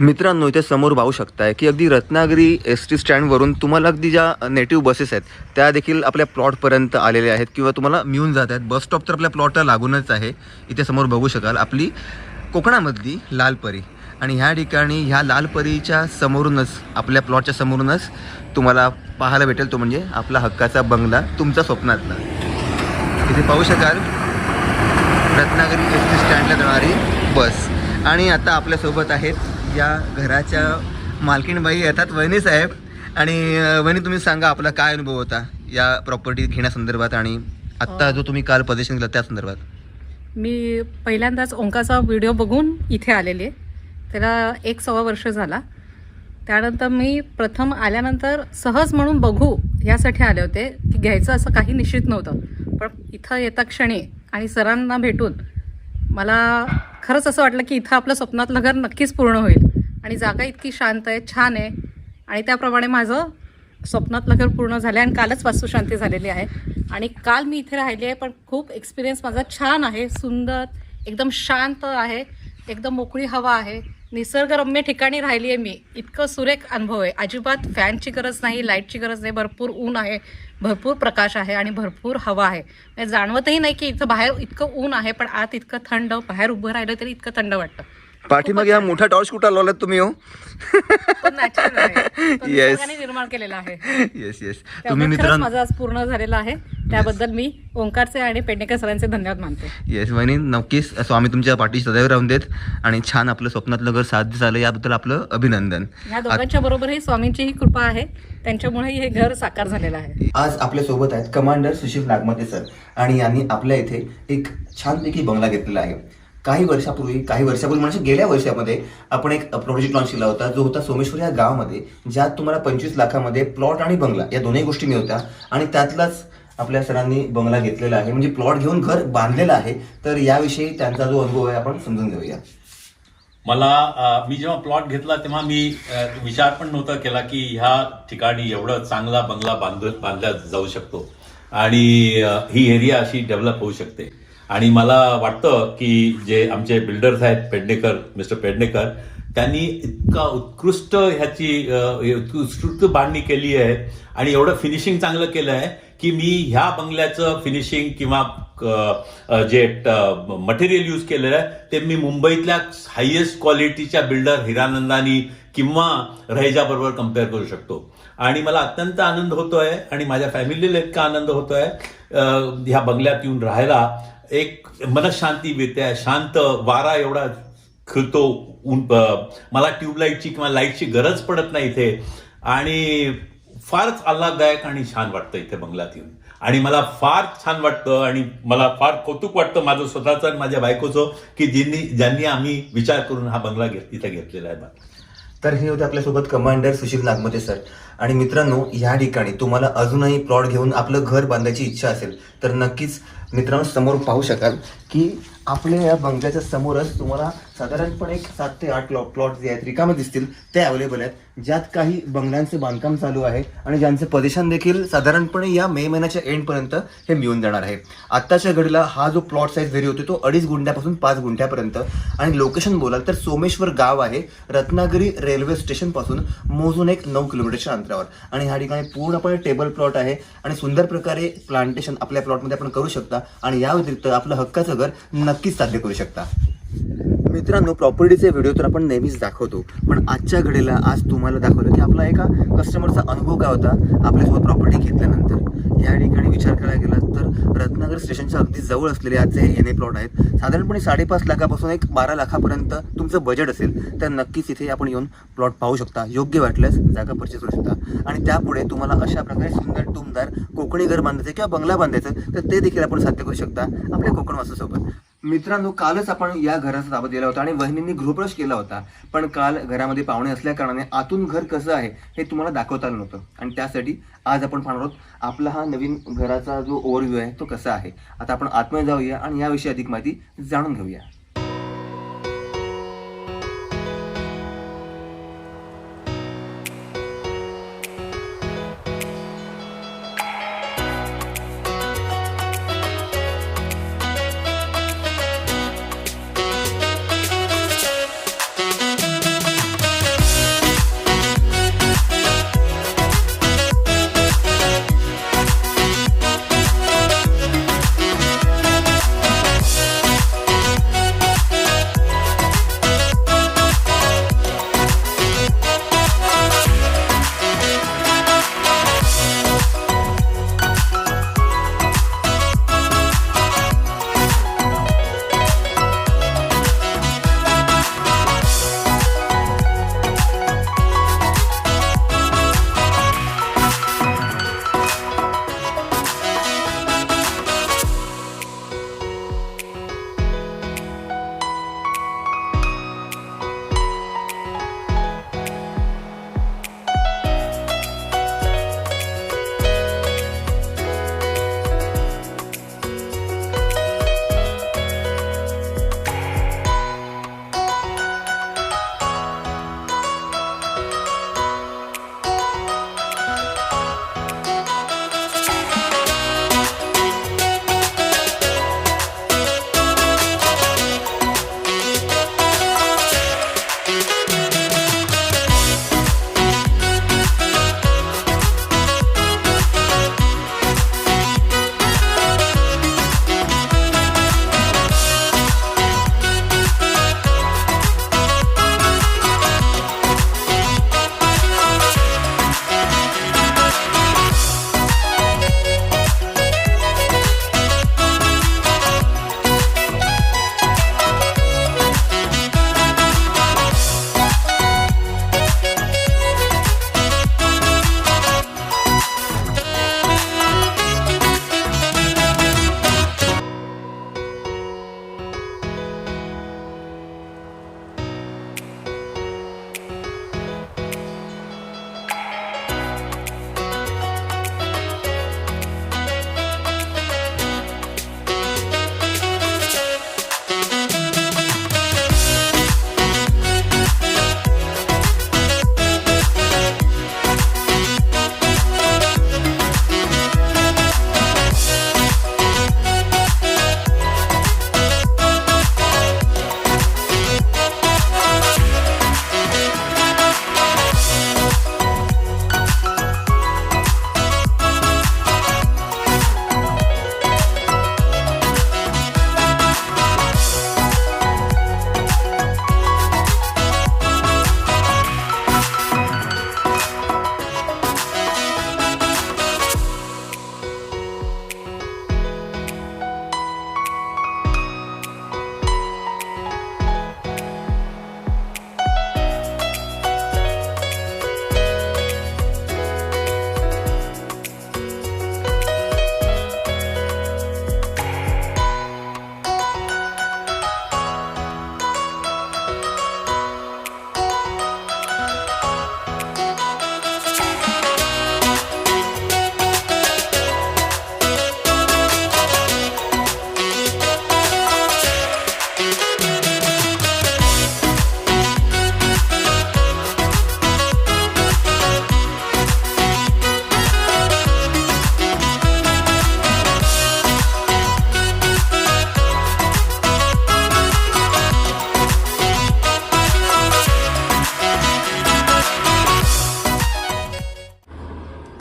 मित्रांनो इथे समोर पाहू शकताय की अगदी रत्नागिरी एस टी स्टँडवरून तुम्हाला अगदी ज्या नेटिव्ह बसेस आहेत त्या देखील आपल्या प्लॉटपर्यंत आलेल्या आहेत किंवा तुम्हाला मिळून जात आहेत. बस स्टॉप तर आपल्या प्लॉटला लागूनच आहे. इथे समोर बघू शकाल आपली कोकणामधली लालपरी. आणि ह्या ठिकाणी ह्या लालपरीच्या समोरूनच आपल्या प्लॉटच्या समोरूनच तुम्हाला पाहायला भेटेल तो म्हणजे आपला हक्काचा बंगला तुमच्या स्वप्नातला. इथे पाहू शकाल रत्नागिरी एस टी स्टँडला जाणारी बस आणि आता आपल्यासोबत आहेत या घराच्या मालकीणबाई येतात वहिनी साहेब. आणि वहिनी तुम्ही सांगा आपला काय अनुभव होता या प्रॉपर्टी घेण्यासंदर्भात आणि आत्ता जो तुम्ही काल प्रदर्शन केलं त्या संदर्भात? मी पहिल्यांदाच ओंकाचा व्हिडिओ बघून इथे आलेले. त्याला एक सव्वा वर्ष झाला. त्यानंतर मी प्रथम आल्यानंतर सहज म्हणून बघू यासाठी आले होते की घ्यायचं असं काही निश्चित नव्हतं. पण इथं येता क्षणी आणि सरांना भेटून मला खरंच असं वाटलं की इथं आपलं स्वप्नातलं घर नक्कीच पूर्ण होईल. आणि जागा इतकी शांत आहे छान आहे. आणि त्याप्रमाणे माझं स्वप्नातलं घर पूर्ण झालं आहे आणि कालच वास्तुशांती झालेली आहे. आणि काल मी इथे राहिली आहे पण खूप एक्सपिरियन्स माझा छान आहे. सुंदर एकदम शांत आहे एकदम मोकळी हवा आहे. निसर्गरम्य ठिकाणी राहिली आहे मी. इतकं सुरेख अनुभव आहे. अजिबात फॅनची गरज नाही लाईटची गरज नाही. भरपूर ऊन आहे भरपूर प्रकाश आहे आणि भरपूर हवा आहे. म्हणजे जाणवतही नाही की इथं बाहेर इतकं ऊन आहे पण आत इतकं थंड बाहेर उभं राहिलं तरी इतकं थंड वाटतं. पाठीमागे हा मोठा टॉर्च कुठं लावलात तुम्ही हो. निसर्गाने निर्माण केलेला आहे. येस येस तुम्ही मित्रांनो माझं आज पूर्ण झालेलं आहे. त्याबद्दल मी ओंकारचे आणि पेडणेकर सरांचे धन्यवाद मानते. येस वहिनी नक्कीच स्वामी तुमच्या पाठीशी सदैव राहून देत आणि छान आपलं स्वप्नातलं घर साध्य झालं याबद्दल आपलं अभिनंदन. ह्या दोघांच्या बरोबरही स्वामींची ही कृपा आहे. त्यांच्यामुळे हे घर साकार झालेलं आहे. आज आपल्यासोबत आहेत कमांडर सुशील नागमते सर आणि यांनी आपल्या इथे एक छानपैकी बंगला घेतलेला आहे. काही वर्षापूर्वी काही वर्षापूर्वी म्हणजे गेल्या वर्षामध्ये आपण एक प्रोजेक्ट लॉन्च केला होता जो होता सोमेश्वर या गावामध्ये ज्यात तुम्हाला पंचवीस लाखामध्ये प्लॉट आणि बंगला या दोन्ही गोष्टी मिळत्या आणि त्यातलाच आपल्या सरांनी बंगला घेतलेला आहे. म्हणजे प्लॉट घेऊन घर बांधलेलं आहे तर याविषयी त्यांचा जो अनुभव आहे आपण समजून घेऊया. मला मी जेव्हा प्लॉट घेतला तेव्हा मी विचार पण नव्हता केला की ह्या ठिकाणी एवढं चांगला बंगला बांध बांधला जाऊ शकतो. आणि ही एरिया अशी डेव्हलप होऊ शकते. आणि मला वाटतं की जे आमचे बिल्डर्स आहेत पेडणेकर मिस्टर पेडणेकर त्यांनी इतका उत्कृष्ट ह्याची उत्कृष्ट बांधणी केली आहे आणि एवढं फिनिशिंग चांगलं केलं आहे की मी ह्या बंगल्याचं फिनिशिंग किंवा जे मटेरियल यूज केलेलं आहे ते मी मुंबईतल्या हायेस्ट क्वालिटीच्या बिल्डर हिरानंदानी किंवा रहेजाबरोबर कंपेअर करू शकतो. आणि मला अत्यंत आनंद होतोय आणि माझ्या फॅमिलीला इतका आनंद होतोय ह्या बंगल्यात येऊन राहायला. एक मनशांती मिळते शांत वारा एवढा खिळतो ऊन मला ट्यूबलाईटची किंवा लाईटची गरज पडत नाही इथे. आणि फारच आल्हाददायक आणि छान वाटतं इथे बंगल्यात येऊन. आणि मला फार छान वाटतं आणि मला फार कौतुक वाटतं माझं स्वतःचं आणि माझ्या बायकोचं की ज्यांनी ज्यांनी आम्ही विचार करून हा बंगला घेत इथे घेतलेला आहे तर हे होते आपल्यासोबत कमांडर सुशील नागमते सर आणि मित्रांनो ह्या ठिकाणी तुम्हाला अजूनही प्लॉट घेऊन आपलं घर बांधायची इच्छा असेल तर नक्कीच मित्रांनो समोर पाहू शकाल की आपल्या या बंगल्याच्या समोरच तुम्हाला साधारणपणे एक सात ते आठ प्लॉट प्लॉट जे आहेत रिकामे दिसतील ते अवेलेबल आहेत. ज्यात काही बंगल्यांचे बांधकाम चालू आहे आणि ज्यांचे पदेशान देखील साधारणपणे या मे महिन्याच्या एंडपर्यंत हे मिळून जाणार आहे. आत्ताच्या घडीला हा जो प्लॉट साईज व्हेरी होतो तो अडीच गुंठ्यापासून पाच गुंठ्यापर्यंत. आणि लोकेशन बोलाल तर सोमेश्वर गाव आहे रत्नागिरी रेल्वे स्टेशनपासून मोजून एक नऊ किलोमीटरच्या अंतरावर. आणि ह्या ठिकाणी पूर्णपणे टेबल प्लॉट आहे आणि सुंदर प्रकारे प्लांटेशन आपल्या प्लॉटमध्ये आपण करू शकता. आणि या व्यतिरिक्त आपलं हक्काचं घर नक्कीच साध्य करू शकता. मित्रांनो प्रॉपर्टीचे व्हिडिओ तर आपण नेहमीच दाखवतो. पण आजच्या घडीला आज तुम्हाला दाखवलं की आपला एका कस्टमरचा अनुभव काय होता आपल्यासोबत प्रॉपर्टी घेतल्यानंतर. या ठिकाणी विचार करायला गेला तर रत्नागर स्टेशनच्या अगदी जवळ असलेले आजचे हे एन ए प्लॉट आहेत. साधारणपणे साडेपाच लाखापासून एक बारा लाखापर्यंत तुमचं बजेट असेल तर नक्कीच इथे आपण येऊन प्लॉट पाहू शकता. योग्य वाटल्यास जागा परचेस करू शकता. आणि त्यापुढे तुम्हाला अशा प्रकारे सुंदर टुमदार कोकणी घर बांधायचं किंवा बंगला बांधायचं तर ते देखील आपण साध्य करू शकता आपल्या कोकण वास्तूसोबत. मित्रांनो कालच आपण या घराचा ताबा दिला होता आणि वहिनींनी गृहप्रवेश केला होता. पण काल घरामध्ये पाहुणे असल्याकारणाने आतून घर कसं आहे हे तुम्हाला दाखवता आलं नव्हतं. आणि त्यासाठी आज आपण पाहणार आहोत आपला हा नवीन घराचा जो ओव्हरव्ह्यू आहे तो कसा आहे. आता आपण आतमध्ये जाऊया आणि याविषयी अधिक माहिती जाणून घेऊया.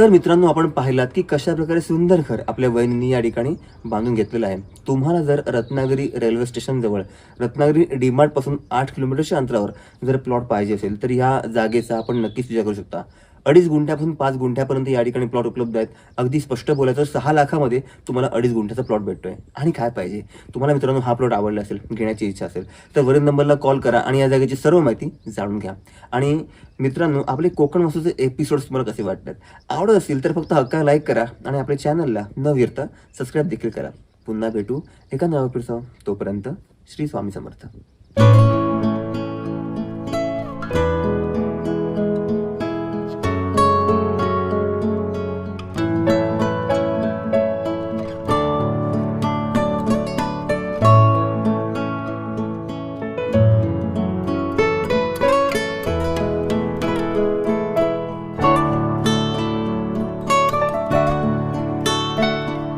तर मित्रांनो आपण पाहिलात की कशा प्रकारे सुंदर घर आपल्या वहिनींनी या ठिकाणी बांधून घेतलेलं आहे. तुम्हाला जर रत्नागिरी रेल्वे स्टेशन जवळ रत्नागिरी डीमार्टपासून आठ किलोमीटरच्या अंतरावर जर प्लॉट पाहिजे असेल तर या जागेचा आपण नक्कीच विचार करू शकता. अडीच गुंठ्यापासून पाच गुंठ्यापर्यंत या ठिकाणी प्लॉट उपलब्ध आहेत. अगदी स्पष्ट बोलायचं सहा लाखामध्ये तुम्हाला अडीच गुंठ्याचा प्लॉट भेटतोय. आणि काय पाहिजे? तुम्हाला मित्रांनो हा प्लॉट आवडला असेल घेण्याची इच्छा असेल तर वरील नंबरला कॉल करा आणि या जागेची सर्व माहिती जाणून घ्या. आणि मित्रांनो आपले कोकण वस्तूचे एपिसोड्स तुम्हाला कसे वाटतात? आवडत असतील तर फक्त हक्का लाईक करा आणि आपल्या चॅनलला न विरता सबस्क्राईब देखील करा. पुन्हा भेटू एका नव्या तोपर्यंत श्री स्वामी समर्थ.